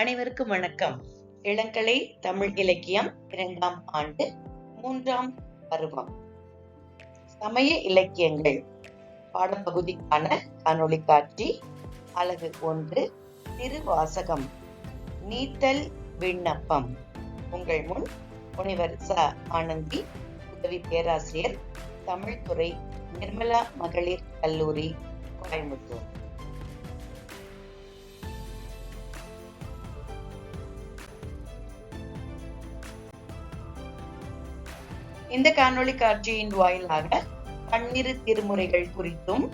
அனைவருக்கும் வணக்கம். இளங்கலை தமிழ் இலக்கியம் இரண்டாம் ஆண்டு மூன்றாம் பருவம். சமய இலக்கியங்கள். பாடப்பகுதிக்கான காணொளி காட்சி அலகு ஒன்று திருவாசகம் நீத்தல் விண்ணப்பம். உங்கள் முன் முனைவர் ச. ஆனந்தி உதவி பேராசிரியர் தமிழ்துறை நிர்மலா மகளிர் கல்லூரி கோயம்புத்தூர். இந்த காணொளி காட்சியின் வாயிலாக பன்னிரு திருமுறைகள் குறித்தும்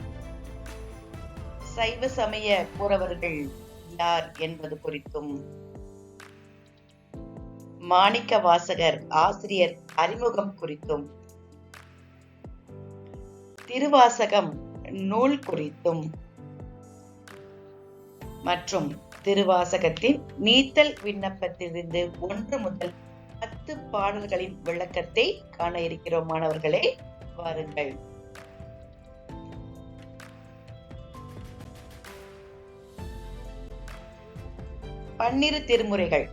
சைவ சமய கூறவர்கள் யார் என்பது குறித்தும் மாணிக்க வாசகர் ஆசிரியர் அறிமுகம் குறித்தும் திருவாசகம் நூல் குறித்தும் மற்றும் திருவாசகத்தின் நீத்தல் விண்ணப்பத்திலிருந்து ஒன்று முதல் பத்து பாடல்களின் விளக்கத்தை காண இருக்கிறோம் மாணவர்களே. வாருங்கள். பன்னிரு திருமுறைகள்.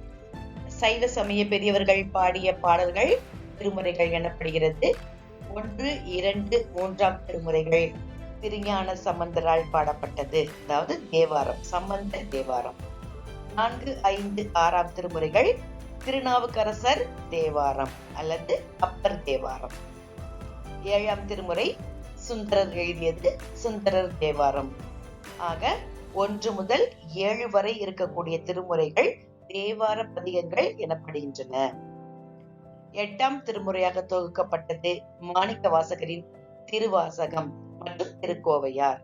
சைவ சமய பெரியவர்கள் பாடிய பாடல்கள் திருமுறைகள் எனப்படுகிறது. ஒன்று இரண்டு மூன்றாம் திருமுறைகள் திருஞான சம்பந்தரால் பாடப்பட்டது. அதாவது தேவாரம் சம்பந்த தேவாரம். நான்கு ஐந்து ஆறாம் திருமுறைகள் திருநாவுக்கரசர் தேவாரம் அல்லது அப்பர் தேவாரம். ஏழாம் திருமுறை சுந்தரர் எழுதியது சுந்தரர் தேவாரம். ஆக ஒன்று முதல் ஏழு வரை இருக்கக்கூடிய திருமுறைகள் தேவார பதிகங்கள் எனப்படுகின்றன. எட்டாம் திருமுறையாக தொகுக்கப்பட்டது மாணிக்க வாசகரின் திருவாசகம் மற்றும் திருக்கோவையார்.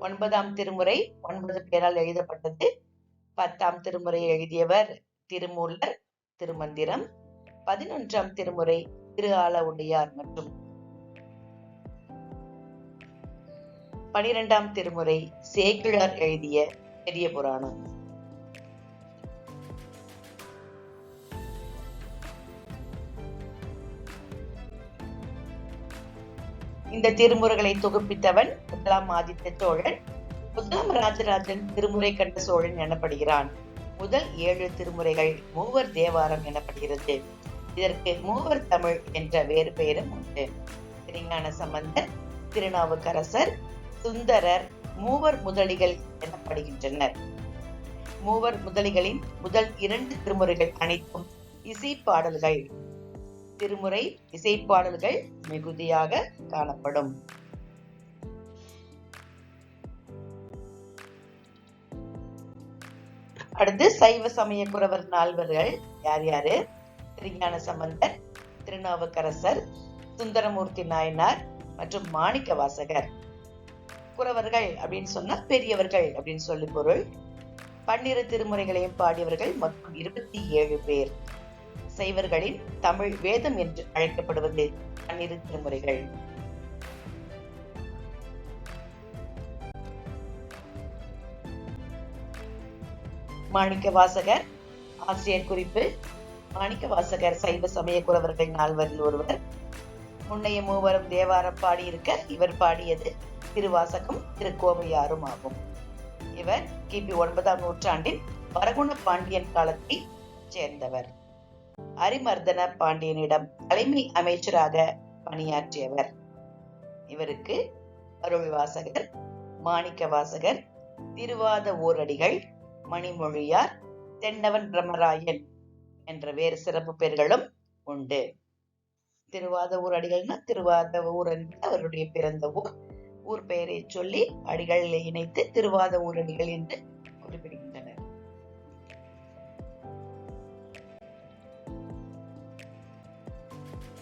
ஒன்பதாம் திருமுறை ஒன்பது பேரால் எழுதப்பட்டது. பத்தாம் திருமுறை எழுதியவர் திருமூலர் திருமந்திரம் பதினொன்றாம் திருமுறை திரு ஆலவுடையார் மற்றும் பனிரெண்டாம் திருமுறை சேக்கிழார் எழுதிய பெரிய புராணம். இந்த திருமுறைகளை தொகுப்பித்தவன் முதலாம் ஆதித்த சோழன் முதலாம் ராஜராஜன் திருமுறை கண்ட சோழன் எனப்படுகிறான். முதல் ஏழு திருமுறைகள் மூவர் தேவாரம் எனப்படுகிறது. இதற்கு மூவர் தமிழ் என்ற வேறு பெயரும் உண்டு. திருஞான சம்பந்தர் திருநாவுக்கரசர் சுந்தரர் மூவர் முதலிகள் எனப்படுகின்றனர். மூவர் முதலிகளின் முதல் இரண்டு திருமுறைகள் அனைத்தும் இசை பாடல்கள். திருமுறை இசைப்பாடல்கள் மிகுதியாக காணப்படும். அடுத்து சைவ சமய குறவர் நால்வர்கள். யார் யாரு? திருஞான சம்பந்தர் திருநாவுக்கரசர் சுந்தரமூர்த்தி நாயனார் மற்றும் மாணிக்க வாசகர். குறவர்கள் அப்படின்னு சொன்னா பெரியவர்கள் அப்படின்னு சொல்லி பொருள். பன்னிரு திருமுறைகளையும் பாடியவர்கள் மொத்தம் இருபத்தி ஏழு பேர். சைவர்களின் தமிழ் வேதம் என்று அழைக்கப்படுவது பன்னிரு திருமுறைகள். மாணிக்க வாசகர் ஆசிரியர் குறிப்பு. மாணிக்க வாசகர் சைவ சமய குறவர்கள் நால்வரில் ஒருவர். முன்னைய மூவரும் தேவாரம் பாடியிருக்க இவர் பாடியது திருவாசகம் திருக்கோவையாரும் ஆகும். இவர் கிபி ஒன்பதாம் நூற்றாண்டின் வரகுண பாண்டியன் காலத்தை சேர்ந்தவர். அரிமர்தன பாண்டியனிடம் தலைமை அமைச்சராக பணியாற்றியவர். இவருக்கு அருள் வாசகர் மாணிக்க வாசகர் திருவாத ஓரடிகள் மணிமொழியார் தென்னவன் பிரம்மராயன் என்ற வேறு சிறப்பு பெயர்களும் உண்டு. திருவாத ஊர் அடிகள்னா திருவாத ஊர் என்று அவருடைய பிறந்த ஊர். ஊர் பெயரை சொல்லி அடிகளில் இணைத்து திருவாத ஊர் அடிகள் என்று குறிப்பிடுகின்றனர்.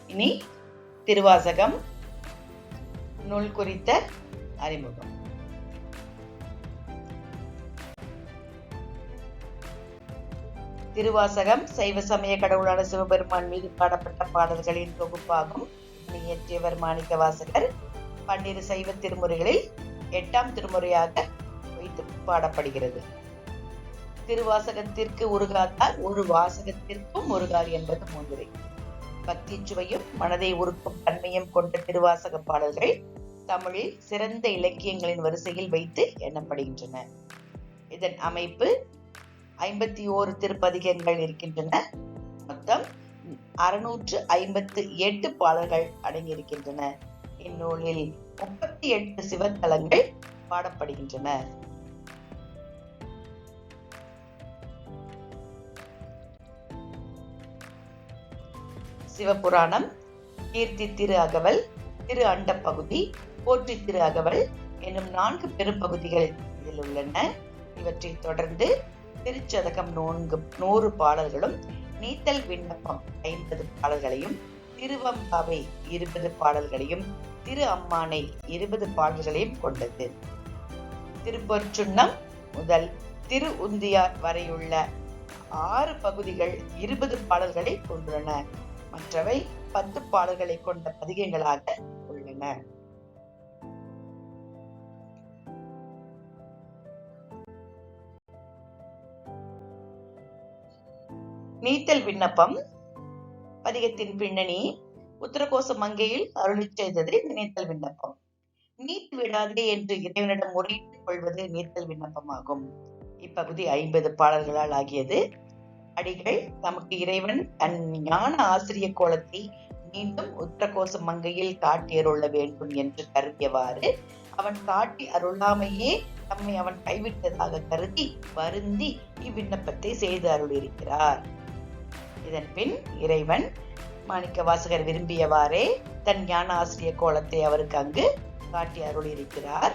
இனி திருவாசகம் நூல் குறித்த அறிமுகம். திருவாசகம் சைவ சமய கடவுளான சிவபெருமான் மீது பாடப்பட்ட பாடல்களின் தொகுப்பாகும். இயற்றியவர் மாணிக்க வாசகர் பன்னிரு சைவ திருமுறைகளில் எட்டாம் திருமுறையாக வைத்து பாடப்படுகிறது. திருவாசகத்திற்கு உருகாத்தால் ஒரு வாசகத்திற்கும் உருகார் என்பது மூன்றுரை பக்தி சுவையும் மனதை உருக்கும் தன்மையும் கொண்ட திருவாசக பாடல்கள் தமிழில் சிறந்த இலக்கியங்களின் வரிசையில் வைத்து எண்ணப்படுகின்றன. இதன் அமைப்பு ஐம்பத்தி ஓரு திருப்பதிகங்கள் இருக்கின்றன. மொத்தம் அறுநூற்று ஐம்பத்து எட்டு பாடல்கள் அடங்கியிருக்கின்றன. இந்நூலில் முப்பத்தி எட்டு சிவத்தலங்கள் பாடப்படுகின்றன. சிவபுராணம் கீர்த்தி திரு அகவல் திரு அண்ட பகுதி போற்றி திரு அகவல் என்னும் நான்கு பெரும்பகுதிகள் இதில் உள்ளன. இவற்றை தொடர்ந்து திருச்சதகம் நோன்கு நூறு பாடல்களும் நீத்தல் விண்ணப்பம் ஐம்பது பாடல்களையும் திருவம்பாவை இருபது பாடல்களையும் திரு அம்மானை இருபது பாடல்களையும் கொண்டது. திருப்பொற்சுண்ணம் முதல் திரு உந்தியார் வரையுள்ள ஆறு பகுதிகள் இருபது பாடல்களை கொண்டுள்ளன. மற்றவை பத்து பாடல்களை கொண்ட பதிகங்களாக உள்ளன. நீத்தல் விண்ணப்பம் பதிகத்தின் பின்னணி உத்தரகோச மங்கையில் அருளிச் செய்தது நீத்தல் விண்ணப்பம். நீத்து விடாதே என்று இறைவனிடம் முறையிட்டுக் கொள்வது நீத்தல் விண்ணப்பமாகும். இப்பகுதி ஐம்பது பாடல்களால் ஆகியது. அடிகள் தமக்கு இறைவன் தன் ஞான ஆசிரிய கோலத்தை மீண்டும் உத்தரகோச மங்கையில் காட்டியருள வேண்டும் என்று கருதியவாறு அவன் காட்டி அருளாமையே தம்மை அவன் கைவிட்டதாக கருதி வருந்தி இவ்விண்ணப்பத்தை செய்து அருளியிருக்கிறார். இதன் பின் இறைவன் மாணிக்க வாசகர் விரும்பியவாறே தன் ஞான ஆசிரிய கோலத்தை அவருக்கு அங்கு காட்டி அருளியிருக்கிறார்.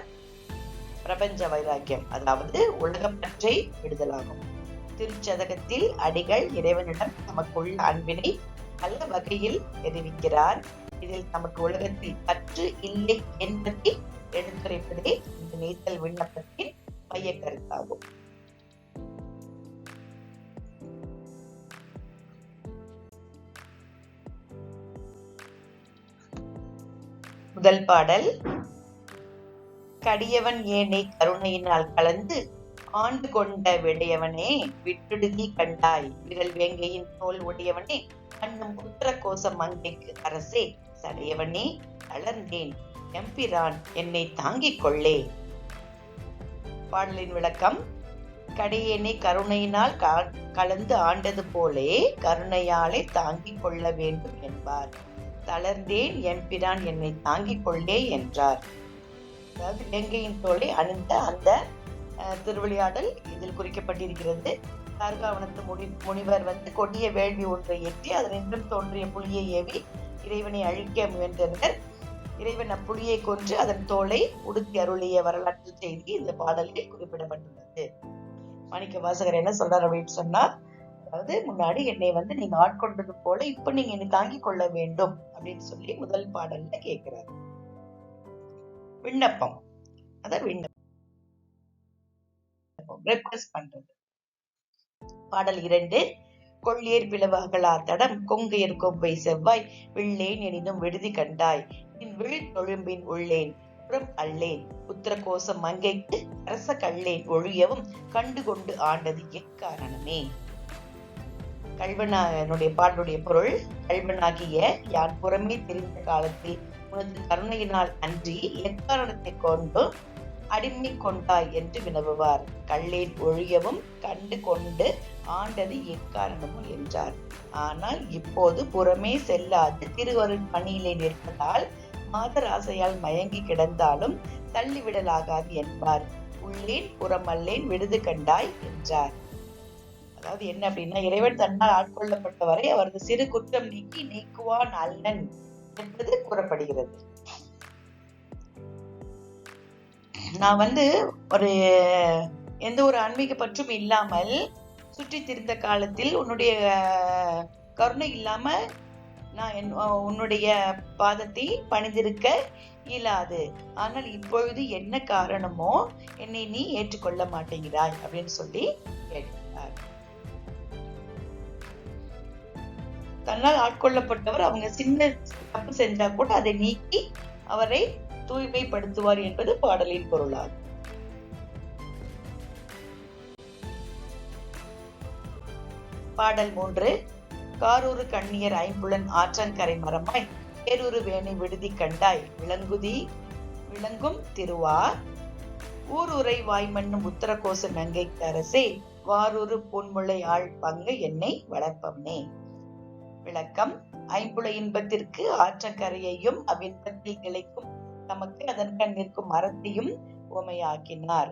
பிரபஞ்ச வைராக்கியம் அதாவது உலகம் பற்றை விடுதலாகும். திருச்சதகத்தில் அடிகள் இறைவனிடம் தமக்குள்ள அன்பினை நல்ல வகையில் தெரிவிக்கிறார். இதில் நமக்கு உலகத்தில் பற்று இல்லை என்பதை எடுத்துரைப்பதே இந்த நீச்சல் விண்ணப்பத்தின் மைய கருத்தாகும் முதல் பாடல். கடியவன் ஏனை கருணையினால் கலந்து ஆண்டு கொண்ட விடையவனே விட்டுடுதி கண்டாய். விரல் வேங்கையின் தோல் உடையவனே அன்னும் குற்ற கோச மங்கைக்கு அரசே சடையவனே தளர்ந்தேன் எம்பிரான் என்னை தாங்கிக் கொள்ளே. பாடலின் விளக்கம் கடையேனை கருணையினால் கலந்து ஆண்டது போலே கருணையாலே தாங்கிக் கொள்ள வேண்டும் என்பார். தளர்ந்தேன் எம்பிரான் என்னை தாங்கிக் கொள்ளே என்றார். அதாவது இலங்கையின் தோலை அணிந்த அந்த திருவிளையாடல் இதில் குறிக்கப்பட்டிருக்கிறது. கார்காவனத்து முனி முனிவர் வந்து கொடிய வேள்வி ஒன்றை ஏற்றி அதனின்றும் தோன்றிய புலியை ஏவி இறைவனை அழிக்க முயன்றனர். இறைவன் அப்புலியை கொன்று அதன் தோலை உடுத்தி அருளிய வரலாற்று செய்தி இந்த பாடலில் குறிப்பிடப்பட்டுள்ளது. மாணிக்க வாசகர் என்ன சொல்றார் அப்படின்னு சொன்னா அதாவது முன்னாடி என்னை வந்து நீங்க ஆட்கொண்டது போல இப்ப நீங்க என்னை தாங்கிக் கொள்ள வேண்டும் அப்படின்னு சொல்லி முதல் பாடல்ல கேட்கிறார் விண்ணப்பம். அதான் விண்ணப்பம். ரெக்வஸ்ட் பண்றது. பாடல் இரண்டு. கொள்ளியர் பிளவகளா தடம் கொங்கையர் கொம்பை செவ்வாய் வில்லேன் எனினும் விடுதி கண்டாய். நின் விழித்தொழும்பின் உள்ளேன் புறம் அல்லேன். உத்தரகோசம் மங்கைக்கு அரச கள்ளேன் ஒழியவும் கண்டு கொண்டு ஆண்டது எக்காரணமே? கல்வனானுடைய பாட்டுடைய பொருள் கல்வனாகிய யார் புறமே தெரிந்த காலத்தில் உனது கருணையினால் அன்றி எக்காரணத்தை கொண்டு அடிமை கொண்டாய் என்று வினவுவார். கள்ளேன் ஒழியவும் கண்டு கொண்டு ஆண்டது எக்காரணமும் என்றார். ஆனால் இப்போது புறமே செல்லாது திருவருள் பணியிலே நிற்பதால் மாதராசையால் மயங்கி கிடந்தாலும் தள்ளிவிடலாகாது என்பார். உள்ளேன் புறமல்லேன் விடுது கண்டாய் என்றார். அதாவது என்ன அப்படின்னா இறைவன் தன்னால் ஆட்கொள்ளப்பட்ட வரை அவரது சிறு குற்றம் நீக்கி நீக்குவான் அல்லன் என்பது கூறப்படுகிறது. நான் வந்து ஒரு எந்த ஒரு ஆன்மீக பற்றும் இல்லாமல் சுற்றி திரிந்த காலத்தில் உன்னுடைய கருணை இல்லாம நான் என் உன்னுடைய பாதத்தை பணிந்திருக்க இயலாது. ஆனால் இப்பொழுது என்ன காரணமோ என்னை நீ ஏற்றுக்கொள்ள மாட்டேங்கிறாய் அப்படின்னு சொல்லி கேட்கிறார் தன்னால் ஆட்கொள்ளப்பட்டவர் அவங்க சின்ன தப்பு செஞ்சா கூட அதை நீக்கி அவரை தூய்மைப்படுத்துவார் என்பது பாடலின் பொருளாகும். பாடல் மூன்று காரூரு கண்ணியர் ஐம்புலன் ஆற்றங்கரை மரமாய் பேரூரு வேணி விடுதி கண்டாய் விளங்குதி விளங்கும் திருவார். ஊருரை வாய்மண்ணும் உத்தரகோச நங்கைக்கு அரசே வாரூரு பொன்முளை ஆள் பங்கு என்னை வளர்ப்பவனே. விளக்கம். ஐம்புல இன்பத்திற்கு ஆற்றங்கரையையும் அவ்வின்பத்தில் கிளைக்கும் நமக்கு அதன் கண் நிற்கும் மரத்தையும் உமையாக்கினார்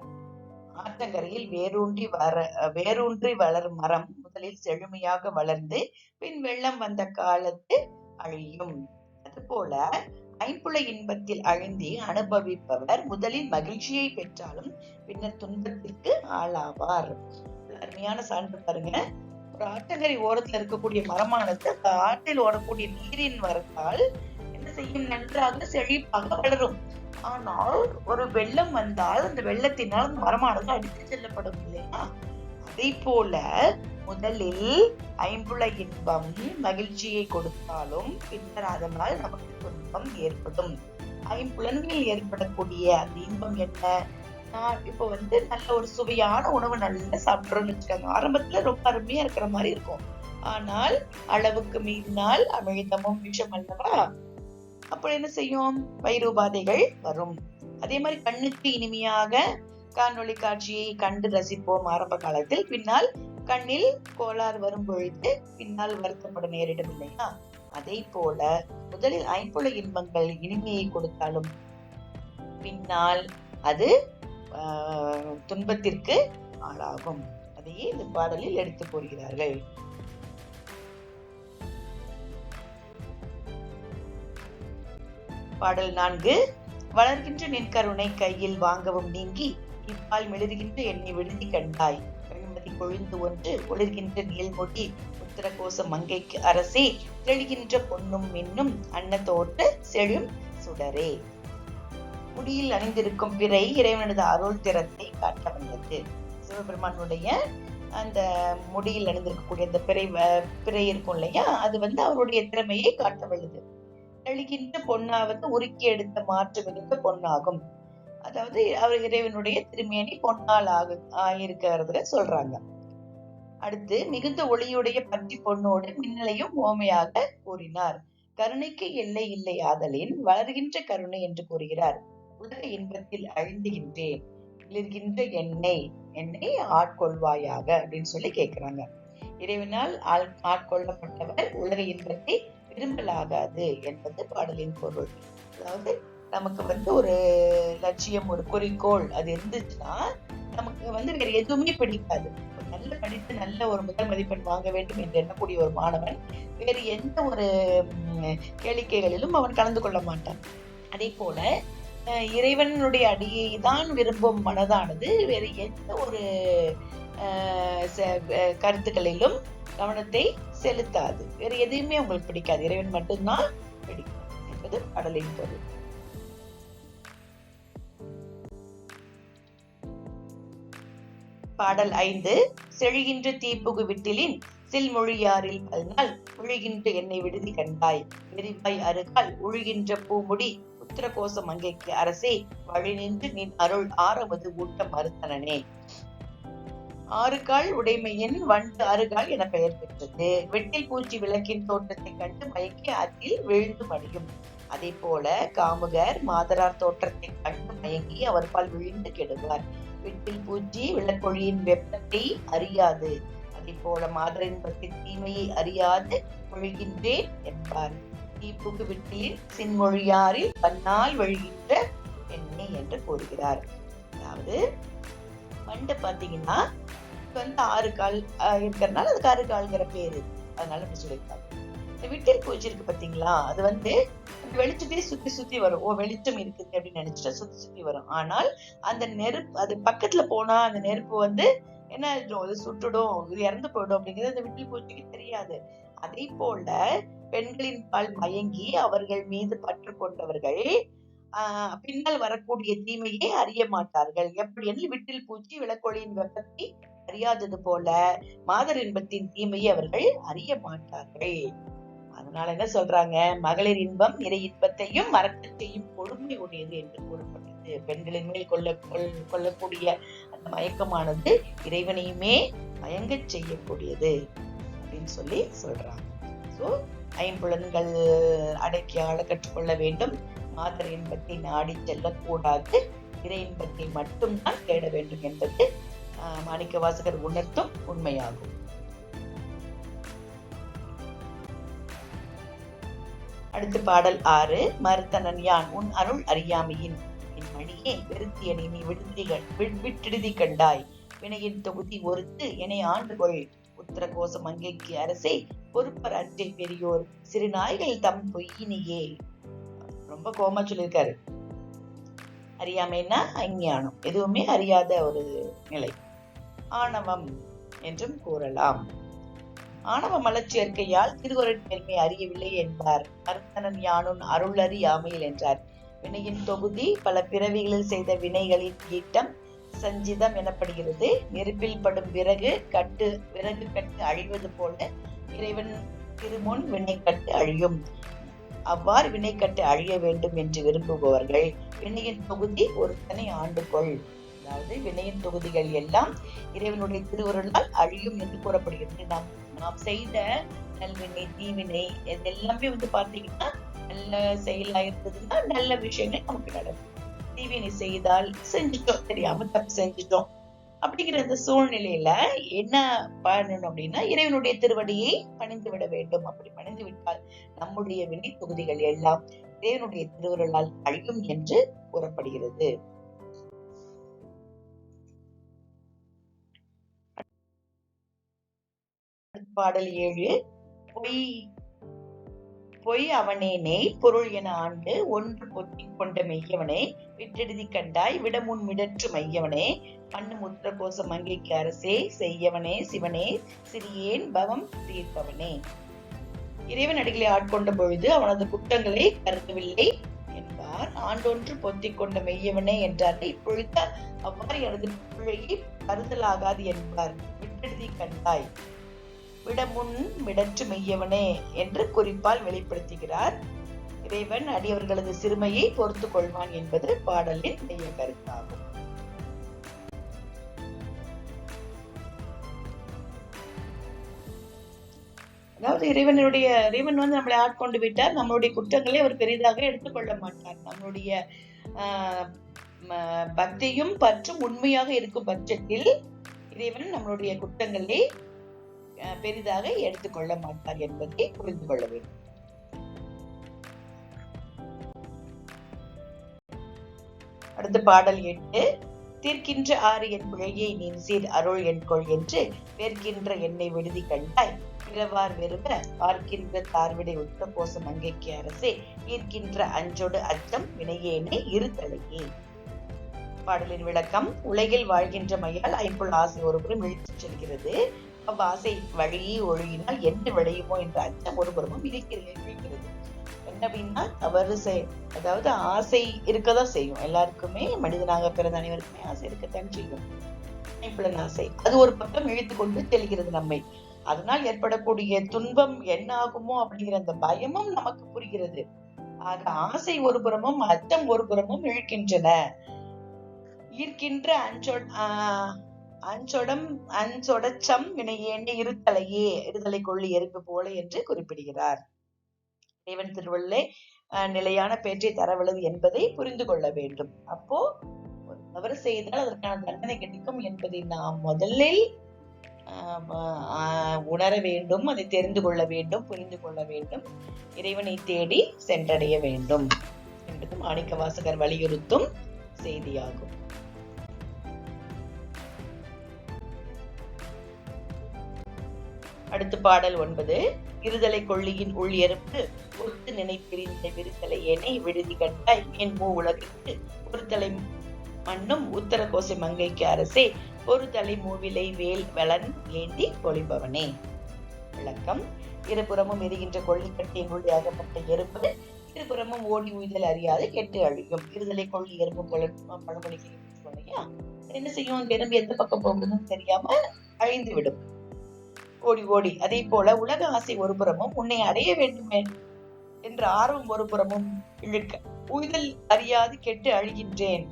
ஆற்றங்கரையில் வேரூன்றி வர வேரூன்றி வளரும் மரம் முதலில் செழுமையாக வளர்ந்து பின் வெள்ளம் வந்த காலத்து அழியும். அதுபோல ஐம்புல இன்பத்தில் அழிந்து அனுபவிப்பவர் முதலில் மகிழ்ச்சியை பெற்றாலும் பின்னர் துன்பத்திற்கு ஆளாவார். அருமையான சான்று பாருங்க. ஒரு ஆட்டங்கரை ஓரத்தில் இருக்கக்கூடிய மரமானது அந்த ஆற்றில் ஓடக்கூடிய நீரின் வரத்தால் என்ன செய்யும்? நன்றாக செழிப்பாக வளரும். ஆனால் ஒரு வெள்ளம் வந்தால் அந்த வெள்ளத்தினால் அந்த மரமானது அடித்து செல்லப்படும் இல்லையா? அதை போல முதலில் ஐம்புல இன்பம் மகிழ்ச்சியை கொடுத்தாலும் பின்னர் அதனால் நமக்கு துன்பம் ஏற்படும். ஐம்புலன்களில் ஏற்படக்கூடிய அந்த இன்பம் என்ன? நான் இப்போ வந்து நல்ல ஒரு சுவையான உணவு நல்லா சாப்பிட்றோம்னு வச்சுக்கோங்க. ஆரம்பத்துல ரொம்ப அருமையா இருக்கிற மாதிரி இருக்கும். ஆனால் அளவுக்கு மீறினால் அமிழ்தமும் விஷம் அல்லவா? அப்போ என்ன செய்யும்? வயிறு உபாதைகள் வரும். அதே மாதிரி கண்ணுக்கு இனிமையாக காணொளி காட்சியை கண்டு ரசிப்போம் ஆரம்ப காலத்தில். பின்னால் கண்ணில் கோளாறு வரும் பொழுது பின்னால் வருத்தப்பட நேரிடும் இல்லையா? அதே போல முதலில் ஐம்புல இன்பங்கள் இனிமையை கொடுத்தாலும் பின்னால் அது துன்பத்திற்கு ஆளாகும். அதையே இந்த பாடலில் எடுத்து கூறுகிறார்கள் பாடல் நான்கு வளர்கின்ற நின் கருணை கையில் வாங்கவும் நீங்கி இப்பால் மெழுதுகின்ற என்னை விழுந்தி கண்டாய். வெண்மதி கொழுந்து ஒன்று ஒளிர்கின்ற நீள்முடி உத்தரகோச மங்கைக்கு அரசே தெளிகின்ற பொன்னும் மின்னும் அன்னத்தோட்டு செழும் சுடரே. முடியில் அணிந்திருக்கும் பிறை இறைவனது அருள் திறத்தை காட்ட வந்தது சிவபெருமானுடைய அந்த முடியில் அணிந்திருக்கக்கூடிய அந்த பிறை பிறை இருக்கும் இல்லையா? அது வந்து அவருடைய திறமையை காட்ட வல்லது. தெளிகின்ற பொன்னாவது உருக்கி எடுத்த மாற்று மிகுந்த பொன்னாகும். அதாவது அவர் இறைவனுடைய திருமேனி பொன்னால் ஆகு ஆயிருக்கிறத சொல்றாங்க. அடுத்து மிகுந்த ஒளியுடைய பத்தி பொண்ணோடு மின்னலையும் ஓமையாக கூறினார். கருணைக்கு எல்லை இல்லை ஆதலின் வளர்கின்ற கருணை என்று கூறுகிறார். உலக இன்பத்தில் அழிந்துகின்றேன். மிளிர்கின்ற என்னை என்னை ஆட்கொள்வாயாக அப்படின்னு சொல்லி கேட்கிறாங்க இறைவனால் ஆள் ஆட்கொள்ளப்பட்டவர் உலக இன்பத்தை விரும்பலாகாது என்பது பாடலின் பொருள். அதாவது நமக்கு வந்து ஒரு லட்சியம் ஒரு குறிக்கோள் அது இருந்துச்சுன்னா நமக்கு வந்து வேற எதுவுமே பிடிக்காது. நல்ல படித்து நல்ல ஒரு முதல் மதிப்பெண் வாங்க வேண்டும் என்று எண்ணக்கூடிய ஒரு மாணவன் வேறு எந்த ஒரு கேளிக்கைகளிலும் அவன் கலந்து கொள்ள மாட்டான். அதே போல இறைவனுடைய அடியை தான் விரும்பும் மனதானது. வேறு எந்த ஒரு கருத்துக்களிலும் கவனத்தை செலுத்தாது. வேறு எதையுமே உங்களுக்கு பிடிக்காது. இறைவன் மட்டும்தான் பிடிக்கும் என்பது பாடலின் பொருள். பாடல் ஐந்து செழுகின்ற தீப்புகு விட்டிலின் சில்மொழியாரில் பல்நாள் ஒழுகின்ற என்னை விடுதி கண்டாய். எரிவாய் அருகால் ஒழுகின்ற பூமுடி உத்தரகோச மங்கைக்கு அரசே வழி நின்று நின் அருள் ஆறவது ஊட்ட மருத்தனனே ஆறுகால் உடைமையின் வண்டு அருகால் என பெயர் பெற்றது. வெட்டில் பூச்சி விளக்கின் தோற்றத்தை கண்டு மயக்கி அதில் விழுந்து மடியும். அதே போல காமுகர் மாதரார் தோற்றத்தை கண்டு மயங்கி அவர் பால் விழுந்து கெடுவார். வெட்டில் பூச்சி விளக்கொழியின் வெப்பத்தை அறியாது. அதே போல மாதரின் பற்றி தீமையை அறியாது கொள்கின்றேன் என்பார். தீப்புக்கு விட்டீர். சின்மொழியாரில் பன்னால் வழிகின்ற எண்ணெய் என்று கூறுகிறார். அதாவது பண்டு பாத்தீங்கன்னா வந்து ஆறு கால் ஆஹ் அதுக்கு ஆறு கால்ங்கிற பேரு. அதனால அப்படி சொல்லியிருக்காங்க. இந்த விட்டில் பூச்சி இருக்கு பாத்தீங்களா அது வந்து வெளிச்சத்தையே சுத்தி சுத்தி வரும். ஓ வெளிச்சம் இருக்குது அப்படின்னு நினைச்சிட்டு சுத்தி சுத்தி வரும். ஆனால் அந்த நெருப்பு அது பக்கத்துல போனா அந்த நெருப்பு வந்து என்ன ஆயிடும்? இது சுட்டுடும் இது இறந்து போயிடும் அப்படிங்கிறது அந்த விட்டில் பூச்சிக்கு தெரியாது. அதே போல பெண்களின் பால் மயங்கி அவர்கள் மீது பற்று கொண்டவர்கள் பின்னால் வரக்கூடிய தீமையை அறிய மாட்டார்கள். எப்படி என்று விட்டில் பூச்சி விளக்கொளியின் வெப்பத்தை அறியாதது போல மாதர் இன்பத்தின் தீமையை அவர்கள் அறிய மாட்டார்கள். அதனால என்ன சொல்றாங்க? மகளிர் இன்பம் இறை இன்பத்தையும் மறக்கச் செய்யும் கொடுமை உடையது என்று கூறப்பட்டது. பெண்களின் மேல் கொள்ள கொள்- கொள்ளக்கூடிய அந்த மயக்கமானது இறைவனையுமே மயங்கச் செய்யக்கூடியது அப்படின்னு சொல்லி சொல்றாங்க. ஸோ ஐம்புலன்கள் அடக்கி ஆள கற்றுக்கொள்ள வேண்டும். மாதர் இன்பத்தை நாடி செல்லக்கூடாது. இறை இன்பத்தை மட்டும்தான் தேட வேண்டும் என்பது மாணிக்க வாசகர் உணர்த்தும் உண்மையாகும். அடுத்து பாடல் ஆறு மருத்தனன் யான் உன் அருள் அறியாமையின் என் மணியே வெறுத்தியனை நீ விடுதிகள் விட்டிடுதி கண்டாய். வினையின் தொகுதி ஒருத்து என்னை ஆண்டுகொள். உத்தர கோச மங்கைக்கு அரசே பொறுப்பர் அற்றை பெரியோர் சிறு நாய்கள் தம் பொய்யினியே. ரொம்ப கோமா சொல்லியிருக்காரு. அறியாமைன்னா அஞ்ஞானம். எதுவுமே அறியாத ஒரு நிலை. ஆணவம் என்றும் கூறலாம். ஆணவ மலச்சேர்க்கையால் திருவருட் பெருமை அறியவில்லை என்பார். அர்த்தனன் யானுன் அருளறியாமையில் என்றார். வினையின் தொகுதி பல பிறவிகளில் செய்த வினைகளின் ஈட்டம் சஞ்சிதம் எனப்படுகிறது. நெருப்பில் படும் விறகு கட்டு விறகு கட்டு அழிவது போல இறைவன் திருமுன் வினைக்கட்டு அழியும். அவ்வாறு வினைக்கட்டு அழிய வேண்டும் என்று விரும்புபவர்கள் வினையின் தொகுதி ஒருத்தனை ஆண்டுகொள். அதாவது வினையின் தொகுதிகள் எல்லாம் இறைவனுடைய திருவருளால் அழியும் என்று கூறப்படுகிறது நாம் நாம் செய்த நல்வினை தீவினை இது எல்லாமே வந்து பார்த்தீங்கன்னா நல்ல செயலா இருந்ததுன்னா நல்ல விஷயங்கள் நமக்கு நடக்கும். தீவினை செய்தால் செஞ்சுட்டோம். தெரியாம தப்பு செஞ்சுட்டோம். அப்படிங்கிற அந்த சூழ்நிலையில என்ன பண்ணணும் அப்படின்னா இறைவனுடைய திருவடியை பணிந்து விட வேண்டும். அப்படி பணிந்து விட்டால் நம்முடைய வினை தொகுதிகள் எல்லாம் இறைவனுடைய திருவருளால் அழியும் என்று கூறப்படுகிறது. பாடல் ஏழு பொய் பொய் அவனேனே பொருள் என ஆண்டு ஒன்று பொத்தி கொண்ட மெய்யவனே. விட்டெடுதி கண்டாய் விடமுன் மிடற்று மையவனே. மண்ணு முத்திர கோச மங்கைக்கு அரசே செய்யவனே சிவனே. சிறியேன் பவம் தீர்ப்பவனே. இறைவன் அடிகளை ஆட்கொண்ட பொழுது அவனது குற்றங்களை கருதவில்லை என்பார். ஆண்டொன்று பொத்திக் கொண்ட மெய்யவனே என்றார் இப்பொழுது அவ்வாறு எனது பிழையை கருதலாகாது என்பார். விட்டெழுதி கண்டாய். விடமுன் மிடற்று மெய்யவனே என்று குறிப்பால் வெளிப்படுத்துகிறார். இறைவன் அடியவர்களது சிறுமையை பொறுத்து கொள்வான் என்பது பாடலின் மைய கருத்தாகும். அதாவது இறைவனுடைய இறைவன் வந்து நம்மளை ஆட்கொண்டு விட்டார். நம்மளுடைய குற்றங்களை அவர் பெரிதாக எடுத்துக்கொள்ள மாட்டார். நம்மளுடைய ஆஹ் பக்தியும் பற்றும் உண்மையாக இருக்கும் பட்சத்தில் இறைவன் நம்மளுடைய குற்றங்களை பெரிதாக எடுத்துக்கொள்ள மாட்டார் என்பதை புரிந்து கொள்ள வேண்டும். அடுத்த பாடல் எட்டு தீர்க்கின்ற ஆறு என் பிழையை நீ சீர் அருள் என்கொள் என்று வேர்க்கின்ற என்னை விடுதி கண்டாய் பிறவார் வெறுவ பார்க்கின்ற தார்விடை உத்த கோசம் அங்கைக்கு அரசே ஈர்க்கின்ற அஞ்சொடு அச்சம் வினையேனே இருத்தலையே பாடலின் விளக்கம் உலகில் வாழ்கின்ற மையால் ஐம்புள் ஆசை ஒருபுறம் இழுத்துச் செல்கிறது அவ்வாசை வழியே ஒழுகினால் என்ன விளையுமோ என்ற அச்சம் ஒரு புறமும் இருக்கிறது. என்ன அப்படின்னா தவறு செய் அதாவது ஆசை இருக்கதான் செய்யும். எல்லாருக்குமே மனிதனாக பிறந்த அனைவருக்குமே ஆசை இருக்கத்தான் செய்யும். ஐம்புலன் ஆசை. அது ஒரு பக்கம் இழுத்து கொண்டு செல்கிறது நம்மை. அதனால் ஏற்படக்கூடிய துன்பம் என்ன ஆகுமோ அப்படிங்கிற அந்த பயமும் நமக்கு புரிகிறது. ஆக ஆசை ஒரு புறமும் அச்சம் ஒரு புறமும் இழுக்கின்றன. ஈர்க்கின்ற அஞ்சொட் ஆஹ் அஞ்சொடம் அஞ்சொடச்சம் வினையேண்டி இருத்தலையே இருதலை கொள்ளி எறும்பு போல என்று குறிப்பிடுகிறார். இறைவன் திருவள்ளே நிலையான பேச்சை தரவளவு என்பதை புரிந்து கொள்ள வேண்டும். அப்போ தவறு செய்தால் அதற்கான தண்டனை கிடைக்கும் என்பதை நாம் முதலில் உணர வேண்டும் அதை தெரிந்து கொள்ள வேண்டும் புரிந்து கொள்ள வேண்டும். இறைவனை தேடி சென்றடைய வேண்டும். என்பது மாணிக்க வாசகர் வலியுறுத்தும் செய்தியாகும். அடுத்து பாடல் ஒன்பது. இருதலை கொள்ளியின் உள் ஒத்து நினைப்பிரிந்த விருத்தலை ஏனை விடுதி கட்டாய் என் மூ உலகிற்கு ஒரு தலை மண்ணும் உத்தர கோசை மங்கைக்கு அரசே. ஒரு தலை மூவிலை வேல் வளன் ஏந்தி கொளிபவனே விளக்கம் இருபுறமும் எரிகின்ற கொள்ளிக்கட்டையின் உள்ளே அகப்பட்ட எறும்பு இருபுறமும் ஓடி உய்தல் அறியாது கெட்டு அழியும். இருதலை கொள்ளி எறும்பு பழமொழிக்கு என்ன செய்யும்? எறும்பு எந்த பக்கம் போகுதுன்னு தெரியாம அழிந்து விடும். ஓடி ஓடி. அதே போல உலக ஆசை ஒரு புறமும் உன்னை அடைய வேண்டுமே என்ற ஆர்வம் ஒரு புறமும் இழுக்க உய்தல் அறியாது கெட்டு அழுகின்றேன்.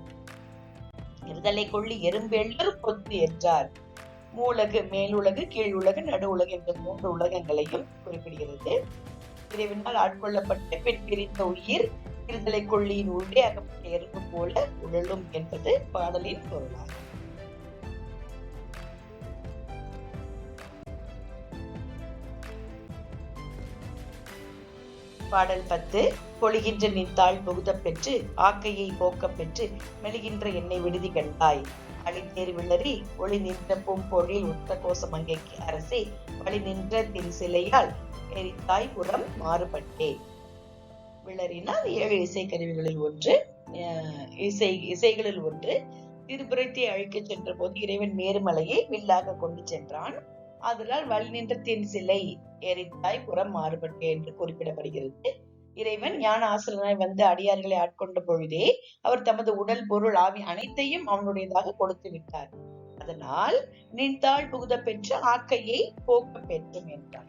இருதலை கொள்ளி எறும்பு எல்லோரும் பொத்து என்றார். மூலகு மேலுலகு கீழ் உலகு நடு உலகு என்ற மூன்று உலகங்களையும் குறிப்பிடுகிறது. இறைவனால் ஆட்கொள்ளப்பட்டு பெண் பிரிந்த உயிர் இருதலை கொள்ளியின் உள்ளே அகப்பட்ட எறும்பு போல உழலும் என்பது பாடலின் பொருளாகும். பாடல் பத்து பொழிகின்ற நின்றாள் புகுதப் பெற்று ஆக்கையை போக்கப் பெற்று மெழுகின்ற என்னை விடுதி கண்டாய். அழித்தேர் விளறி ஒளி நின்ற பூம்பொழில் உத்த கோசமங்கைக்கு அரசே வழி நின்ற தின் சிலையால் எரித்தாய் புறம் மாறுபட்டே. விளறினால் ஏழு இசைக்கருவிகளில் ஒன்று இசை இசைகளில் ஒன்று. திருபுரத்தை அழிக்கச் சென்ற போது இறைவன் மேருமலையை வில்லாக கொண்டு சென்றான். அதனால் வழி நின்ற தின் சிலை எரித்தாய் புறம் மாறுபட்டு என்று குறிப்பிடப்படுகிறது. இறைவன் ஞான ஆசிரியனாய் வந்து அடியார்களை ஆட்கொண்ட பொழுதே அவர் தமது உடல் பொருள் ஆவி அனைத்தையும் அவனுடையதாக கொடுத்து விட்டார். அதனால் நின்றாள் புகுத பெற்று ஆக்கையை போக்க பெற்றும் என்றார்.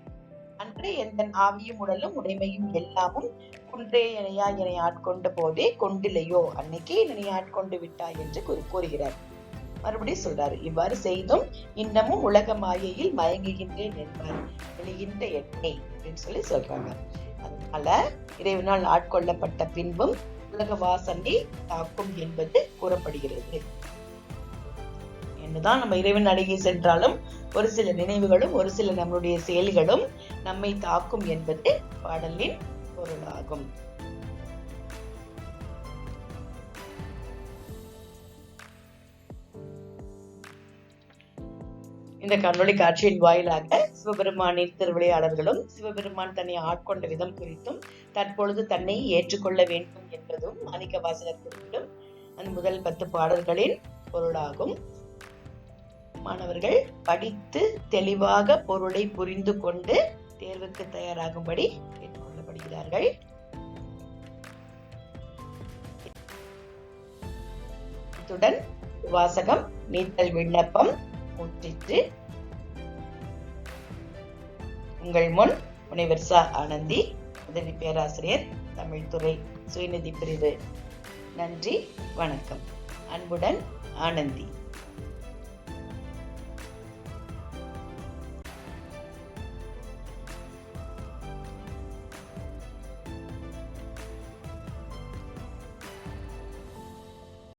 அன்று எந்த ஆவியும் உடலும் உடைமையும் எல்லாமும் குன்றே இணையா என்னை ஆட்கொண்ட போதே கொண்டில்லையோ? அன்னைக்கே என்னை ஆட்கொண்டு விட்டாய் என்று கூறி- கூறுகிறார். மறுபடியும் சொல்றாரு இவ்வாறு செய்தும் இன்னமும் உலக மாயையில் மயங்குகின்றேன் என்பார். விழுகின்ற எண்ணெய் அப்படின்னு சொல்லி சொல்றாங்க. அதனால இறைவனால் ஆட்கொள்ளப்பட்ட பின்பும் உலக வாசனை தாக்கும் என்பது கூறப்படுகிறது. என்னதான் நம்ம இறைவன் அருகே சென்றாலும் ஒரு சில நினைவுகளும் ஒரு சில நம்மளுடைய செயல்களும் நம்மை தாக்கும் என்பது பாடலின் பொருளாகும். இந்த கண்ணொளி காட்சியின் வாயிலாக சிவபெருமானின் திருவிளையாடல்களும் சிவபெருமான் தன்னை ஆட்கொண்ட விதம் குறித்தும் தற்பொழுது தன்னை ஏற்றுக்கொள்ள வேண்டும் என்பதும் மாணிக்க வாசகர் குறிப்பிடும். அந்த முதல் பத்து பாடல்களின் பொருளாகும். மாணவர்கள் படித்து தெளிவாக பொருளை புரிந்து கொண்டு தேர்வுக்கு தயாராகும்படி கேட்டுக்கொள்ளப்படுகிறார்கள். இத்துடன் வாசகம் நீத்தல் விண்ணப்பம் முற்றிற்று உங்கள் முன் முனைவர் சா ஆனந்தி உதவி பேராசிரியர் தமிழ்துறை சுயநிதி பிரிவு. நன்றி வணக்கம். அன்புடன் ஆனந்தி.